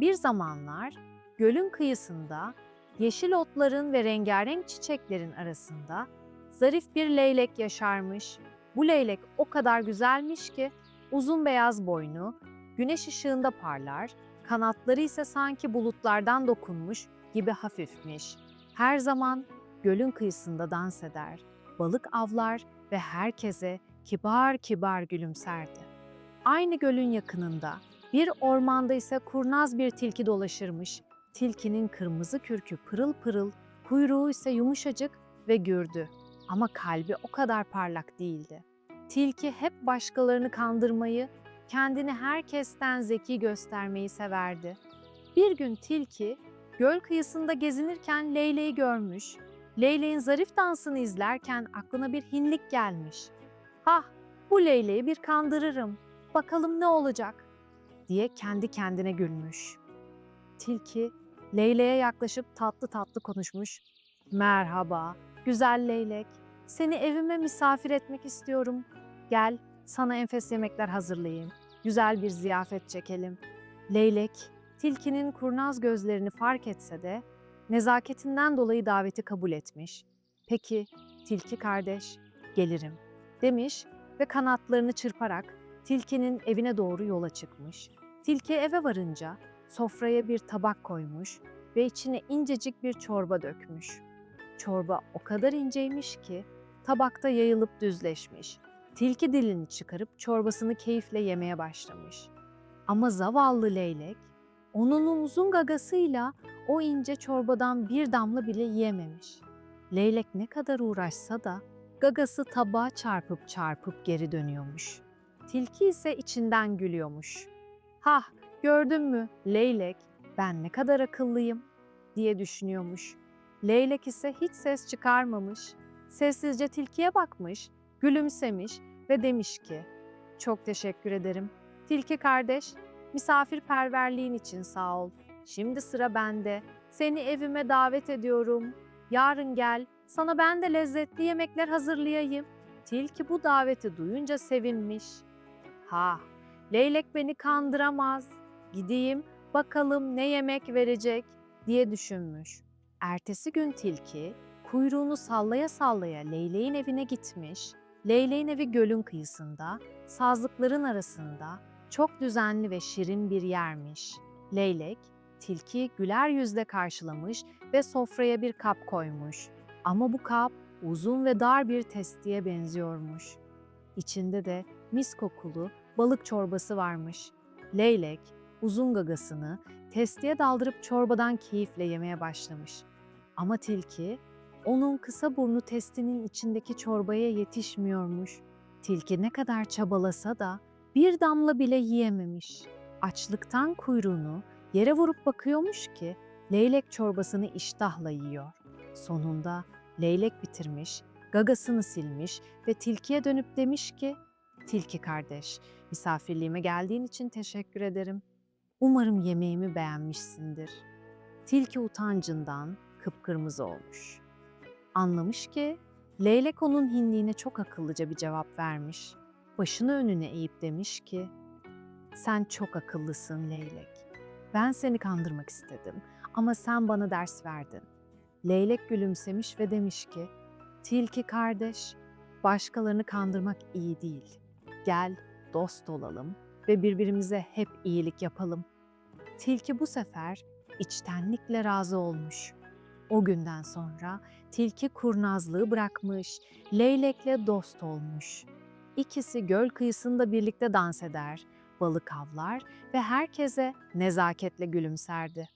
Bir zamanlar gölün kıyısında yeşil otların ve rengarenk çiçeklerin arasında zarif bir leylek yaşarmış. Bu leylek o kadar güzelmiş ki uzun beyaz boynu güneş ışığında parlar, kanatları ise sanki bulutlardan dokunmuş gibi hafifmiş. Her zaman gölün kıyısında dans eder, balık avlar ve herkese kibar kibar gülümserdi. Aynı gölün yakınında bir ormanda ise kurnaz bir tilki dolaşırmış. Tilkinin kırmızı kürkü pırıl pırıl, kuyruğu ise yumuşacık ve gürdü. Ama kalbi o kadar parlak değildi. Tilki hep başkalarını kandırmayı, kendini herkesten zeki göstermeyi severdi. Bir gün tilki göl kıyısında gezinirken Leyleği görmüş. Leyleğin zarif dansını izlerken aklına bir hinlik gelmiş. Hah, bu Leyleği bir kandırırım. Bakalım ne olacak? Diye kendi kendine gülmüş. Tilki Leyleğe yaklaşıp tatlı tatlı konuşmuş. Merhaba, güzel leylek. Seni evime misafir etmek istiyorum. Gel, sana enfes yemekler hazırlayayım. Güzel bir ziyafet çekelim. Leylek, tilkinin kurnaz gözlerini fark etse de nezaketinden dolayı daveti kabul etmiş. Peki, tilki kardeş, gelirim demiş ve kanatlarını çırparak tilkinin evine doğru yola çıkmış. Tilki eve varınca sofraya bir tabak koymuş ve içine incecik bir çorba dökmüş. Çorba o kadar inceymiş ki tabakta yayılıp düzleşmiş. Tilki dilini çıkarıp çorbasını keyifle yemeye başlamış. Ama zavallı leylek onun uzun gagasıyla o ince çorbadan bir damla bile yiyememiş. Leylek ne kadar uğraşsa da gagası tabağa çarpıp çarpıp geri dönüyormuş. Tilki ise içinden gülüyormuş. Hah, gördün mü leylek, ben ne kadar akıllıyım diye düşünüyormuş. Leylek ise hiç ses çıkarmamış. Sessizce tilkiye bakmış, gülümsemiş ve demiş ki, çok teşekkür ederim. Tilki kardeş, misafirperverliğin için sağ ol. Şimdi sıra bende. Seni evime davet ediyorum. Yarın gel, sana ben de lezzetli yemekler hazırlayayım. Tilki bu daveti duyunca sevinmiş. Ha, leylek beni kandıramaz. Gideyim, bakalım ne yemek verecek diye düşünmüş. Ertesi gün tilki kuyruğunu sallaya sallaya leyleğin evine gitmiş. Leyleğin evi gölün kıyısında, sazlıkların arasında çok düzenli ve şirin bir yermiş. Leylek, tilki güler yüzle karşılamış ve sofraya bir kap koymuş. Ama bu kap uzun ve dar bir testiye benziyormuş. İçinde de mis kokulu balık çorbası varmış. Leylek uzun gagasını testiye daldırıp çorbadan keyifle yemeye başlamış. Ama tilki onun kısa burnu testinin içindeki çorbaya yetişmiyormuş. Tilki ne kadar çabalasa da bir damla bile yiyememiş. Açlıktan kuyruğunu yere vurup bakıyormuş ki leylek çorbasını iştahla yiyor. Sonunda leylek bitirmiş, gagasını silmiş ve tilkiye dönüp demiş ki, Tilki kardeş, misafirliğime geldiğin için teşekkür ederim. Umarım yemeğimi beğenmişsindir. Tilki utancından kıpkırmızı olmuş. Anlamış ki leylek onun hinliğine çok akıllıca bir cevap vermiş. Başını önüne eğip demiş ki, sen çok akıllısın leylek. Ben seni kandırmak istedim ama sen bana ders verdin. Leylek gülümsemiş ve demiş ki, Tilki kardeş, başkalarını kandırmak iyi değil. Gel, dost olalım ve birbirimize hep iyilik yapalım. Tilki bu sefer içtenlikle razı olmuş. O günden sonra tilki kurnazlığı bırakmış, leylekle dost olmuş. İkisi göl kıyısında birlikte dans eder, balık avlar ve herkese nezaketle gülümserdi.